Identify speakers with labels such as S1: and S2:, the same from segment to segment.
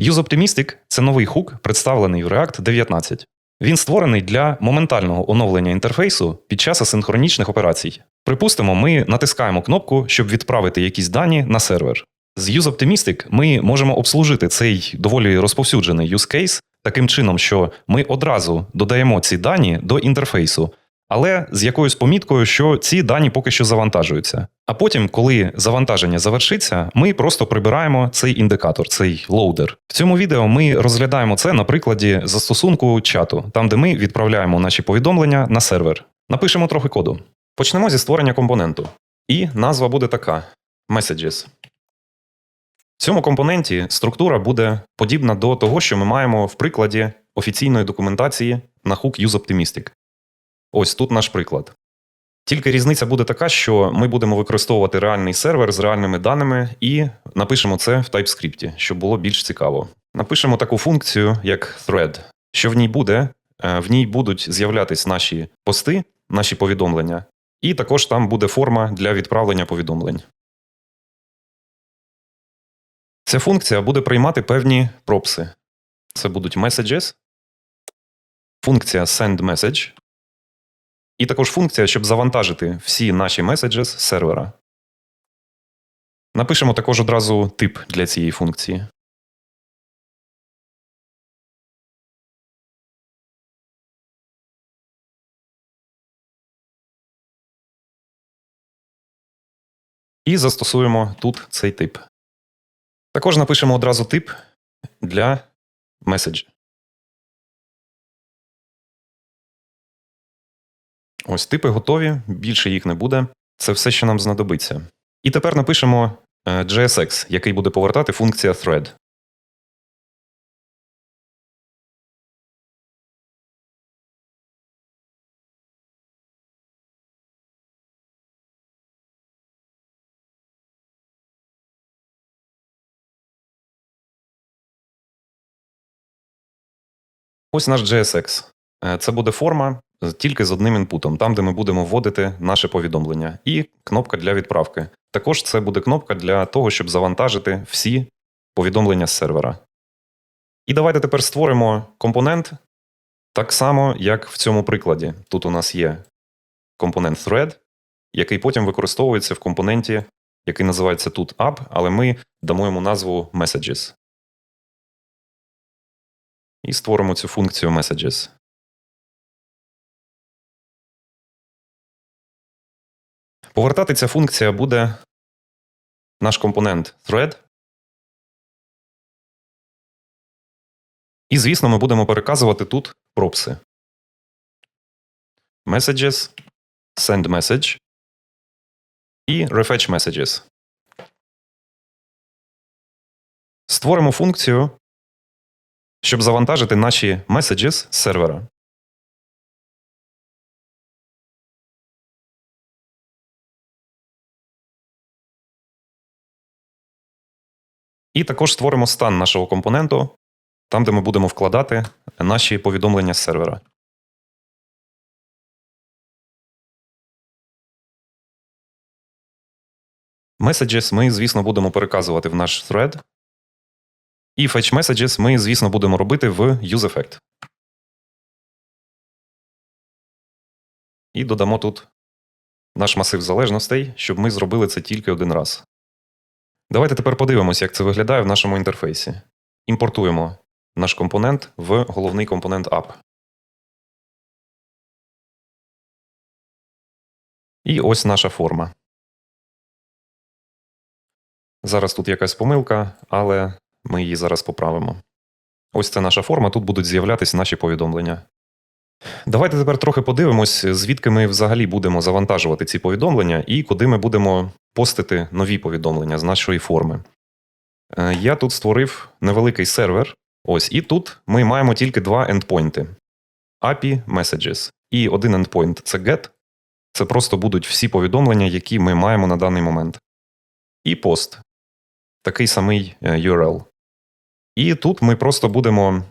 S1: UseOptimistic – це новий хук, представлений в React 19. Він створений для моментального оновлення інтерфейсу під час асинхронічних операцій. Припустимо, ми натискаємо кнопку, щоб відправити якісь дані на сервер. З UseOptimistic ми можемо обслужити цей доволі розповсюджений use case таким чином, що ми одразу додаємо ці дані до інтерфейсу, але з якоюсь поміткою, що ці дані поки що завантажуються. А потім, коли завантаження завершиться, ми просто прибираємо цей індикатор, цей лоудер. В цьому відео ми розглядаємо це на прикладі застосунку чату, там де ми відправляємо наші повідомлення на сервер. Напишемо трохи коду. Почнемо зі створення компоненту. І назва буде така: Messages. В цьому компоненті структура буде подібна до того, що ми маємо в прикладі офіційної документації на hook UseOptimistic. Ось тут наш приклад. Тільки різниця буде така, що ми будемо використовувати реальний сервер з реальними даними і напишемо це в TypeScript, щоб було більш цікаво. Напишемо таку функцію, як thread. Що в ній буде? Е, В ній будуть з'являтись наші пости, наші повідомлення, і також там буде форма для відправлення повідомлень. Ця функція буде приймати певні пропси. Це будуть messages, функція sendMessage, і також функція, щоб завантажити всі наші меседжі з сервера. Напишемо також одразу тип для цієї функції. І застосуємо тут цей тип. Також напишемо одразу тип для меседжі. Ось типи готові, більше їх не буде. Це все, що нам знадобиться. І тепер напишемо е, JSX, який буде повертати функція thread. Ось наш JSX. Е, Це буде форма тільки з одним інпутом, там, де ми будемо вводити наше повідомлення, і кнопка для відправки. Також це буде кнопка для того, щоб завантажити всі повідомлення з сервера. І давайте тепер створимо компонент так само, як в цьому прикладі. Тут у нас є компонент thread, який потім використовується в компоненті, який називається тут app, але ми дамо йому назву messages. І створимо цю функцію messages. Повертати ця функція буде наш компонент thread. І, звісно, ми будемо переказувати тут пропси. Messages, send message і refetch messages. Створимо функцію, щоб завантажити наші messages з сервера. І також створимо стан нашого компоненту, там, де ми будемо вкладати наші повідомлення з сервера. Messages ми, звісно, будемо переказувати в наш thread. І fetch messages ми, звісно, будемо робити в useEffect. І додамо тут наш масив залежностей, щоб ми зробили це тільки один раз. Давайте тепер подивимося, як це виглядає в нашому інтерфейсі. Імпортуємо наш компонент в головний компонент app. І ось наша форма. Зараз тут якась помилка, але ми її зараз поправимо. Ось це наша форма, тут будуть з'являтися наші повідомлення. Давайте тепер трохи подивимось, звідки ми взагалі будемо завантажувати ці повідомлення і куди ми будемо постити нові повідомлення з нашої форми. Е, Я тут створив невеликий сервер. Ось, і тут ми маємо тільки два ендпойнти: API Messages. І один endpoint – це get. Це просто будуть всі повідомлення, які ми маємо на даний момент. І пост такий самий е, URL. І тут ми просто будемо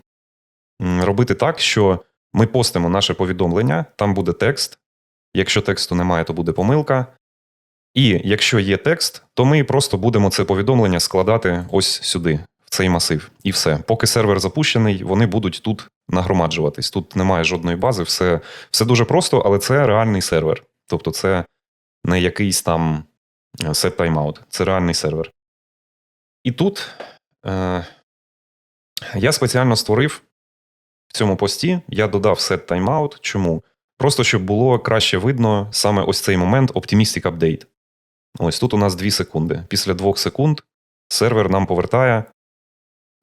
S1: робити так, що ми постимо наше повідомлення, там буде текст. Якщо тексту немає, то буде помилка. І якщо є текст, то ми просто будемо це повідомлення складати ось сюди, в цей масив. І все. Поки сервер запущений, вони будуть тут нагромаджуватись. Тут немає жодної бази, все, все дуже просто, але це реальний сервер. Тобто, це не якийсь там е, set timeout, це реальний сервер. І тут е, я спеціально створив в цьому пості, я додав set timeout. Чому? Просто щоб було краще видно саме ось цей момент Optimistic Update. Ось тут у нас 2 секунди. Після 2 секунд сервер нам повертає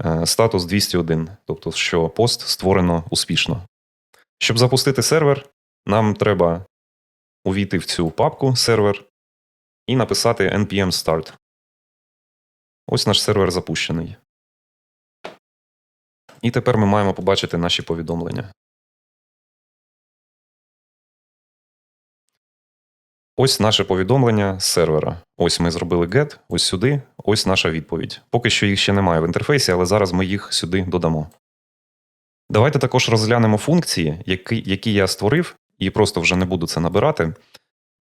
S1: е, статус 201, тобто, що пост створено успішно. Щоб запустити сервер, нам треба увійти в цю папку сервер і написати npm start. Ось наш сервер запущений. І тепер ми маємо побачити наші повідомлення. Ось наше повідомлення з сервера. Ось ми зробили get, ось сюди, ось наша відповідь. Поки що їх ще немає в інтерфейсі, але зараз ми їх сюди додамо. Давайте також розглянемо функції, які, які я створив, і просто вже не буду це набирати.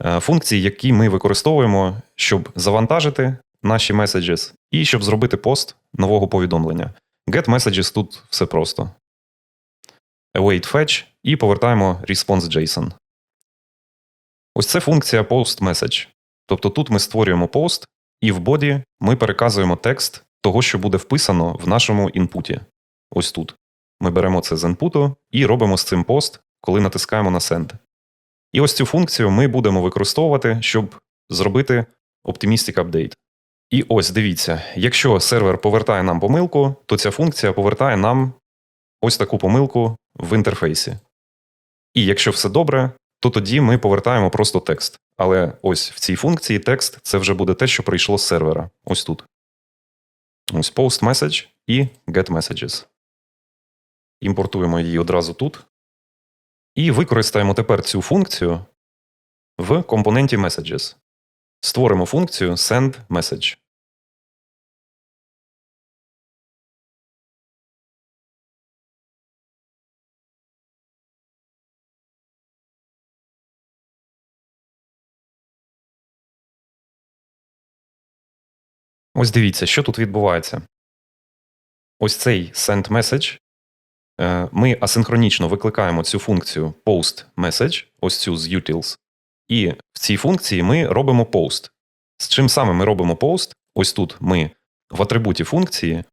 S1: Е, Функції, які ми використовуємо, щоб завантажити наші messages і щоб зробити пост нового повідомлення. Get messages тут все просто. Await fetch і повертаємо response.json. Ось це функція post message. Тобто тут ми створюємо пост, і в боді ми переказуємо текст того, що буде вписано в нашому інпуті. Ось тут. Ми беремо це з інпуту і робимо з цим пост, коли натискаємо на send. І ось цю функцію ми будемо використовувати, щоб зробити Optimistic Update. І ось дивіться, якщо сервер повертає нам помилку, то ця функція повертає нам ось таку помилку в інтерфейсі. І якщо все добре, то тоді ми повертаємо просто текст. Але ось в цій функції текст це вже буде те, що прийшло з сервера. Ось тут. Ось post message і get messages. Імпортуємо її одразу тут. І використаємо тепер цю функцію в компоненті messages. Створимо функцію send message. Ось дивіться, що тут відбувається. Ось цей send message. е, Ми асинхронічно викликаємо цю функцію post message, ось цю з utils. І в цій функції ми робимо post. З чим саме ми робимо post? Ось тут ми в атрибуті функції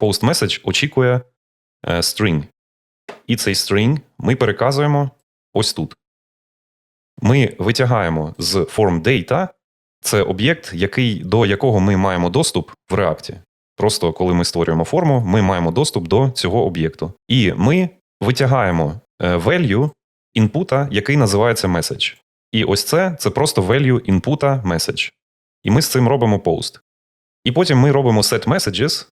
S1: post message очікує е, string. І цей string ми переказуємо ось тут. Ми витягаємо з form data це об'єкт, який, до якого ми маємо доступ в React. Просто коли ми створюємо форму, ми маємо доступ до цього об'єкту. І ми витягаємо е, value інпута, який називається message. І ось це це просто value інпута message. І ми з цим робимо post. І потім ми робимо set messages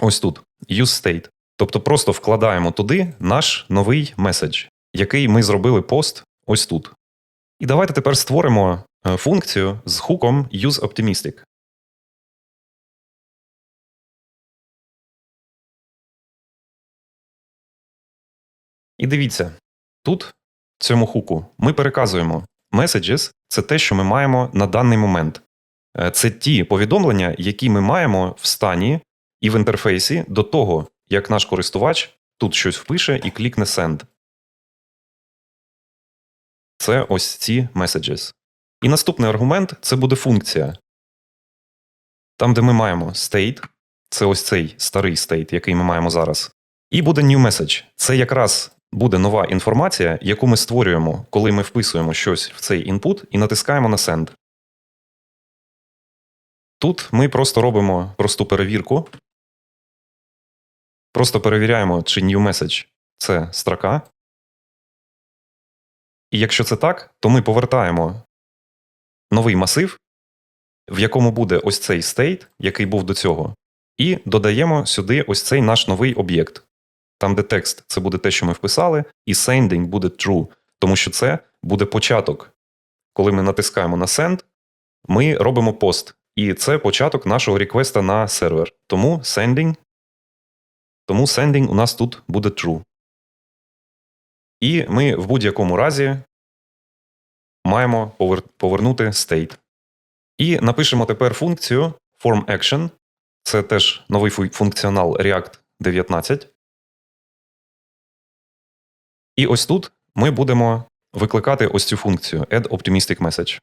S1: ось тут, use state. Тобто просто вкладаємо туди наш новий меседж, який ми зробили пост ось тут. І давайте тепер створимо е, функцію з хуком useOptimistic. І дивіться, тут, цьому хуку, ми переказуємо messages – це те, що ми маємо на даний момент. Е, Це ті повідомлення, які ми маємо в стані і в інтерфейсі до того, як наш користувач тут щось впише і клікне Send. Це ось ці messages. І наступний аргумент це буде функція. Там, де ми маємо state, це ось цей старий state, який ми маємо зараз. І буде new message. Це якраз буде нова інформація, яку ми створюємо, коли ми вписуємо щось в цей інпут і натискаємо на send. Тут ми просто робимо просту перевірку. Просто перевіряємо, чи new message – це строка. І якщо це так, то ми повертаємо новий масив, в якому буде ось цей state, який був до цього, і додаємо сюди ось цей наш новий об'єкт. Там, де текст, це буде те, що ми вписали, і sending буде true, тому що це буде початок. Коли ми натискаємо на send, ми робимо пост. І це початок нашого реквеста на сервер. Тому sending, тому sending у нас тут буде true. І ми в будь-якому разі маємо повернути state. І напишемо тепер функцію form action. це теж новий функціонал React 19. І ось тут ми будемо викликати ось цю функцію Add Optimistic Message.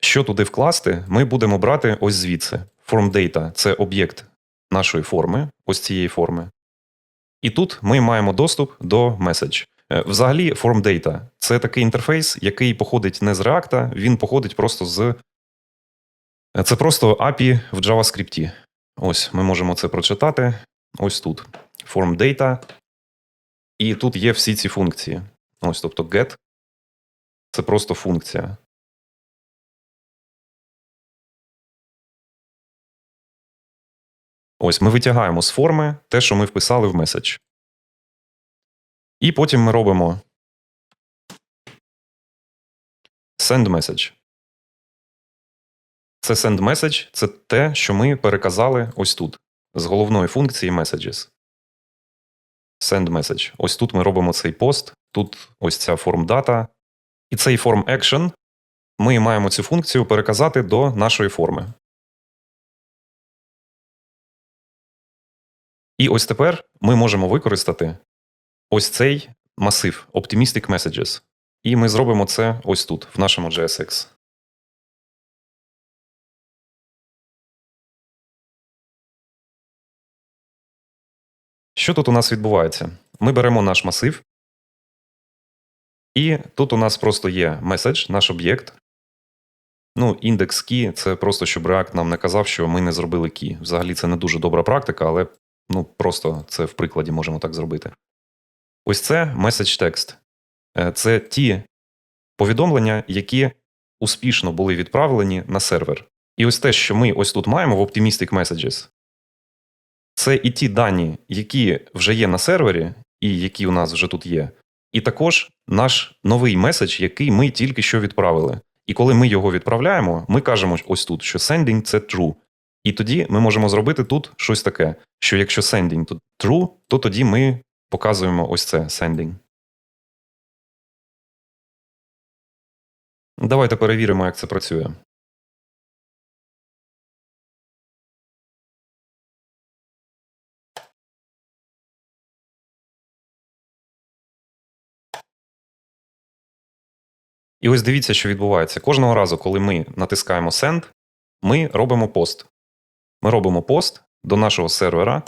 S1: Що туди вкласти, ми будемо брати ось звідси. Form Data – це об'єкт нашої форми, ось цієї форми. І тут ми маємо доступ до message. Е, Взагалі, Form Data – це такий інтерфейс, який походить не з React, він походить просто з. Е, Це просто API в JavaScript. Ось ми можемо це прочитати. Ось тут. Form Data. І тут є всі ці функції. Ось, тобто get це просто функція. Ось ми витягаємо з форми те, що ми вписали в меседж. І потім ми робимо send message. Це send message – це те, що ми переказали ось тут, з головної функції messages. Send message. Ось тут ми робимо цей пост, тут ось ця data. І цей form action ми маємо цю функцію переказати до нашої форми. І ось тепер ми можемо використати ось цей масив Optimistic Messages. І ми зробимо це ось тут, в нашому JSX. Що тут у нас відбувається? Ми беремо наш масив, і тут у нас просто є меседж, наш об'єкт. Ну, індекс key – це просто щоб React нам не казав, що ми не зробили key. Взагалі це не дуже добра практика, але ну, просто це в прикладі можемо так зробити. Ось це message text. Е, Це ті повідомлення, які успішно були відправлені на сервер. І ось те, що ми ось тут маємо в Optimistic Messages, це і ті дані, які вже є на сервері, і які у нас вже тут є, і також наш новий меседж, який ми тільки що відправили. І коли ми його відправляємо, ми кажемо ось тут, що sending – це true. І тоді ми можемо зробити тут щось таке, що якщо sending тут true, то тоді ми показуємо ось це sending. Давайте перевіримо, як це працює. І ось дивіться, що відбувається. Кожного разу, коли ми натискаємо Send, ми робимо пост. Ми робимо пост до нашого сервера.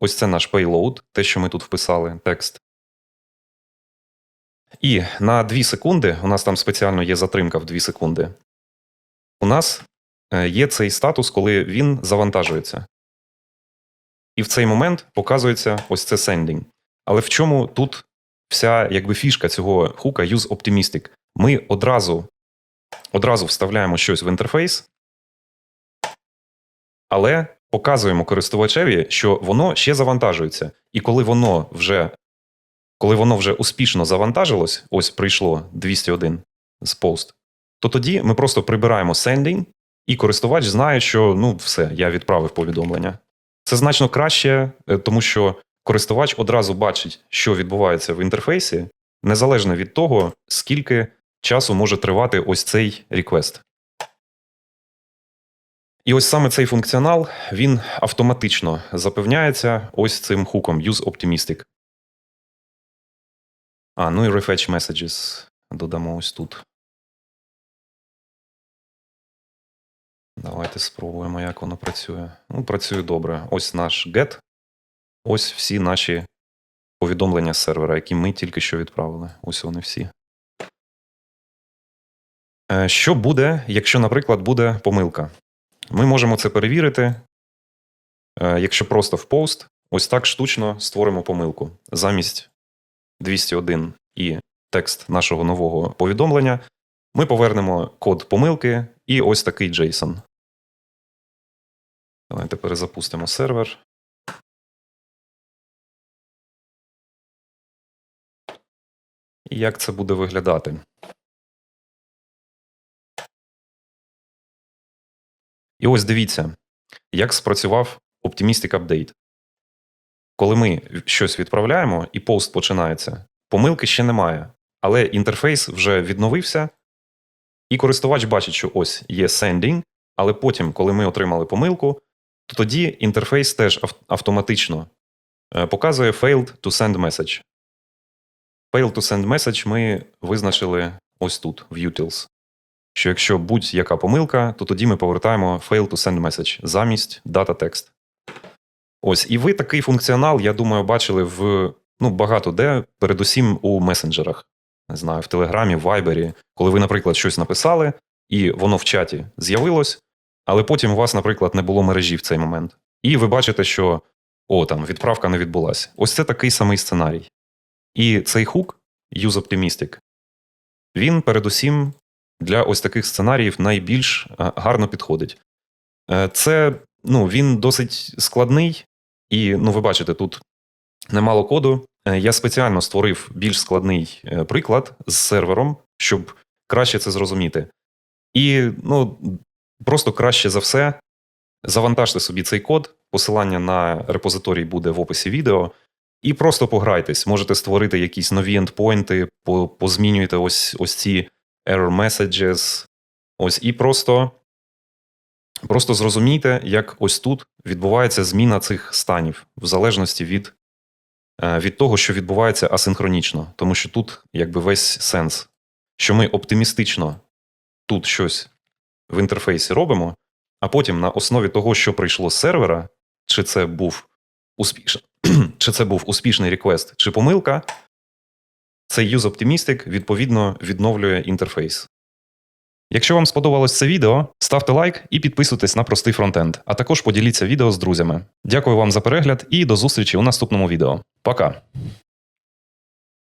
S1: Ось це наш payload, те, що ми тут вписали, текст. І на 2 секунди, у нас там спеціально є затримка в 2 секунди. У нас е, є цей статус, коли він завантажується. І в цей момент показується ось це sending. Але в чому тут вся якби фішка цього хука Use Optimistic? Ми одразу, одразу вставляємо щось в інтерфейс, але показуємо користувачеві, що воно ще завантажується. І коли воно вже, коли воно вже успішно завантажилось, ось прийшло 201 з пост, то тоді ми просто прибираємо sending, і користувач знає, що ну все, я відправив повідомлення. Це значно краще, е, тому що користувач одразу бачить, що відбувається в інтерфейсі, незалежно від того, скільки часу може тривати ось цей реквест. І ось саме цей функціонал він автоматично запевняється ось цим хуком Use Optimistic. А, ну і Refetch Messages додамо ось тут. Давайте спробуємо, як воно працює. Ну, працює добре. Ось наш get. Ось всі наші повідомлення з сервера, які ми тільки що відправили. Ось вони всі. Е, Що буде, якщо, наприклад, буде помилка? Ми можемо це перевірити, е, якщо просто в пост, ось так штучно створимо помилку. Замість 201 і текст нашого нового повідомлення, ми повернемо код помилки і ось такий JSON. Давайте перезапустимо сервер. І як це буде виглядати? І ось дивіться, як спрацював Optimistic Update. Коли ми щось відправляємо і пост починається, помилки ще немає, але інтерфейс вже відновився, і користувач бачить, що ось є sending, але потім, коли ми отримали помилку, то тоді інтерфейс теж автоматично е, показує failed to send message. Failed to send message ми визначили ось тут, в utils. Що якщо будь-яка помилка, то тоді ми повертаємо fail to send message замість data text. Ось, і ви такий функціонал, я думаю, бачили в ну, багато де, передусім у месенджерах. Не знаю, в Телеграмі, в Вайбері, коли ви, наприклад, щось написали, і воно в чаті з'явилось, але потім у вас, наприклад, не було мережі в цей момент. І ви бачите, що о, там відправка не відбулася. Ось це такий самий сценарій. І цей хук, Use Optimistic, він передусім для ось таких сценаріїв найбільш е, гарно підходить. Е, Це ну, він досить складний, і ну, ви бачите, тут немало коду. Е, Я спеціально створив більш складний приклад з сервером, щоб краще це зрозуміти. І ну, просто краще за все завантажте собі цей код, посилання на репозиторій буде в описі відео, і просто пограйтесь. Можете створити якісь нові ендпойнти, позмінюйте ось, ось ці error messages. Ось, і просто, просто зрозумійте, як ось тут відбувається зміна цих станів, в залежності від, е, від того, що відбувається асинхронічно. Тому що тут якби весь сенс, що ми оптимістично тут щось в інтерфейсі робимо, а потім на основі того, що прийшло з сервера, чи це був успішний, чи це був успішний реквест, чи помилка, цей Use Optimistic відповідно відновлює інтерфейс. Якщо вам сподобалось це відео, ставте лайк і підписуйтесь на простий фронтенд, а також поділіться відео з друзями. Дякую вам за перегляд і до зустрічі у наступному відео. Пока!